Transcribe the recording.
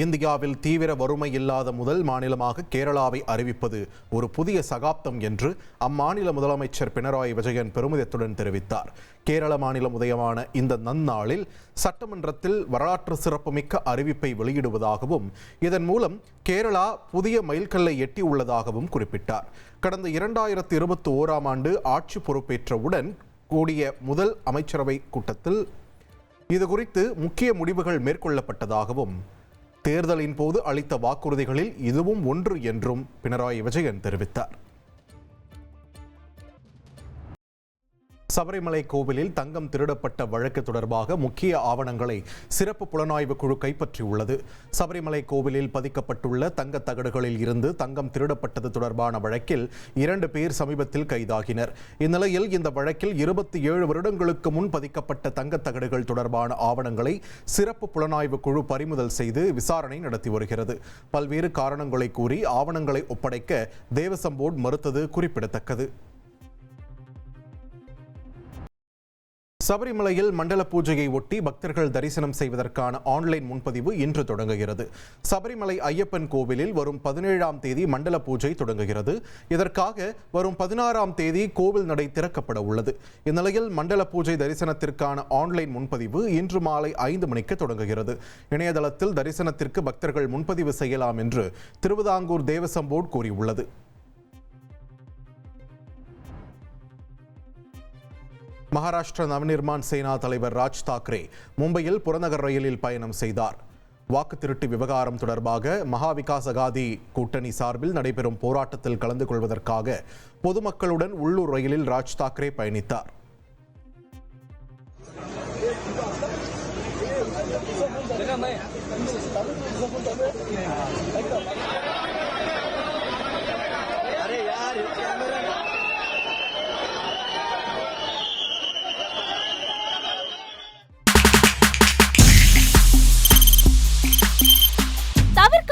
இந்தியாவில் தீவிர வறுமை இல்லாத முதல் மாநிலமாக கேரளாவை அறிவிப்பது ஒரு புதிய சகாப்தம் என்று அம்மாநில முதலமைச்சர் பினராயி விஜயன் பெருமிதத்துடன் தெரிவித்தார். கேரள மாநிலம் உதயமான இந்த நன்னாளில் சட்டமன்றத்தில் வரலாற்று சிறப்புமிக்க அறிவிப்பை வெளியிடுவதாகவும் இதன் மூலம் கேரளா புதிய மைல்கல்லை எட்டியுள்ளதாகவும் குறிப்பிட்டார். கடந்த இரண்டாயிரத்தி இருபத்தி ஓராம் ஆண்டு ஆட்சி பொறுப்பேற்றவுடன் கூடிய முதல் அமைச்சரவை கூட்டத்தில் இது குறித்து முக்கிய முடிவுகள் மேற்கொள்ளப்பட்டதாகவும் தேர்தலின் போது அளித்த வாக்குறுதிகளில் இதுவும் ஒன்று என்றும் பினராயி விஜயன் தெரிவித்தார். சபரிமலை கோவிலில் தங்கம் திருடப்பட்ட வழக்கு தொடர்பாக முக்கிய ஆவணங்களை சிறப்பு புலனாய்வு குழு கைப்பற்றியுள்ளது. சபரிமலை கோவிலில் பதிக்கப்பட்டுள்ள தங்கத் தகடுகளில் இருந்து தங்கம் திருடப்பட்டது தொடர்பான வழக்கில் இரண்டு பேர் சமீபத்தில் கைதாகினர். இந்நிலையில் இந்த வழக்கில் இருபத்தி ஏழு வருடங்களுக்கு முன் பதிக்கப்பட்ட தங்க தகடுகள் தொடர்பான ஆவணங்களை சிறப்பு புலனாய்வு குழு பறிமுதல் செய்து விசாரணை நடத்தி வருகிறது. பல்வேறு காரணங்களை கூறி ஆவணங்களை ஒப்படைக்க தேவசம் போர்டு மறுத்தது குறிப்பிடத்தக்கது. சபரிமலையில் மண்டல பூஜையை ஒட்டி பக்தர்கள் தரிசனம் செய்வதற்கான ஆன்லைன் முன்பதிவு இன்று தொடங்குகிறது. சபரிமலை ஐயப்பன் கோவிலில் வரும் பதினேழாம் தேதி மண்டல பூஜை தொடங்குகிறது. இதற்காக வரும் பதினாறாம் தேதி கோவில் நடை திறக்கப்பட உள்ளது. இந்நிலையில் மண்டல பூஜை தரிசனத்திற்கான ஆன்லைன் முன்பதிவு இன்று மாலை ஐந்து மணிக்கு தொடங்குகிறது. இணையதளத்தில் தரிசனத்திற்கு பக்தர்கள் முன்பதிவு செய்யலாம் என்று திருவிதாங்கூர் தேவசம்போர்டு கூறியுள்ளது. மகாராஷ்டிர நவநிர்மாண் சேனா தலைவர் ராஜ் தாக்கரே மும்பையில் புறநகர் ரயிலில் பயணம் செய்தார். வாக்கு திருட்டு விவகாரம் தொடர்பாக மகா விகாஸ் அகாதி கூட்டணி சார்பில் நடைபெறும் போராட்டத்தில் கலந்து கொள்வதற்காக பொதுமக்களுடன் உள்ளூர் ரயிலில் ராஜ் தாக்கரே பயணித்தார்.